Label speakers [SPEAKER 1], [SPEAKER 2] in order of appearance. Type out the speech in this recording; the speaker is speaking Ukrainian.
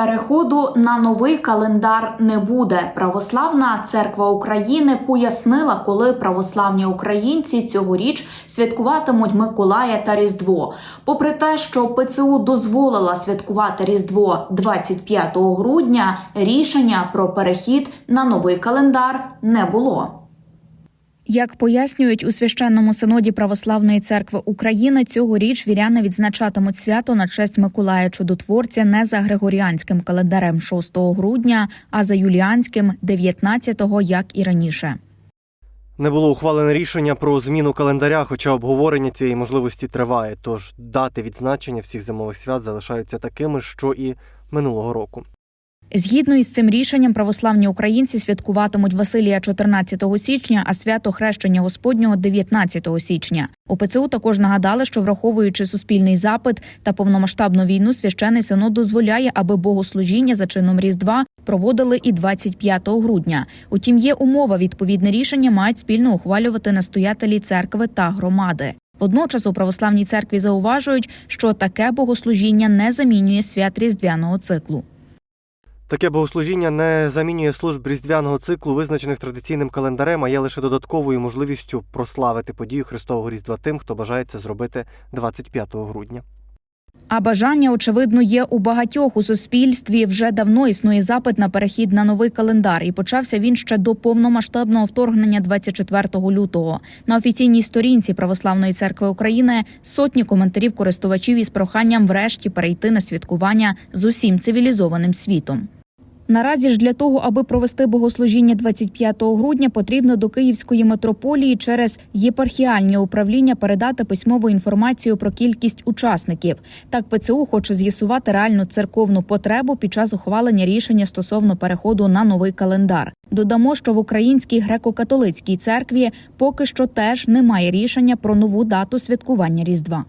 [SPEAKER 1] Переходу на новий календар не буде. Православна церква України пояснила, коли православні українці цьогоріч святкуватимуть Миколая та Різдво. Попри те, що ПЦУ дозволила святкувати Різдво 25 грудня, рішення про перехід на новий календар не було. Як пояснюють у священному синоді Православної церкви України, цьогоріч віряни відзначатимуть свято на честь Миколая Чудотворця не за григоріанським календарем 6 грудня, а за юліанським 19-го, як і раніше.
[SPEAKER 2] Не було ухвалене рішення про зміну календаря, хоча обговорення цієї можливості триває. Тож дати відзначення всіх зимових свят залишаються такими, що і минулого року.
[SPEAKER 1] Згідно із цим рішенням, православні українці святкуватимуть Василія 14 січня, а свято хрещення Господнього 19 січня. У ПЦУ також нагадали, що враховуючи суспільний запит та повномасштабну війну, священий синод дозволяє, аби богослужіння за чином Різдва проводили і 25 грудня. Утім, є умова відповідне рішення мають спільно ухвалювати настоятелі церкви та громади. Водночас у православній церкві зауважують, що таке богослужіння не замінює свят різдвяного циклу.
[SPEAKER 2] Таке богослужіння не замінює служб різдвяного циклу, визначених традиційним календарем, а є лише додатковою можливістю прославити подію Христового Різдва тим, хто бажає це зробити 25 грудня.
[SPEAKER 1] А бажання, очевидно, є у багатьох у суспільстві. Вже давно існує запит на перехід на новий календар, і почався він ще до повномасштабного вторгнення 24 лютого. На офіційній сторінці Православної церкви України сотні коментарів користувачів із проханням врешті перейти на святкування з усім цивілізованим світом. Наразі ж для того, аби провести богослужіння 25 грудня, потрібно до Київської митрополії через єпархіальні управління передати письмову інформацію про кількість учасників. Так ПЦУ хоче з'ясувати реальну церковну потребу під час ухвалення рішення стосовно переходу на новий календар. Додамо, що в Українській греко-католицькій церкві поки що теж немає рішення про нову дату святкування Різдва.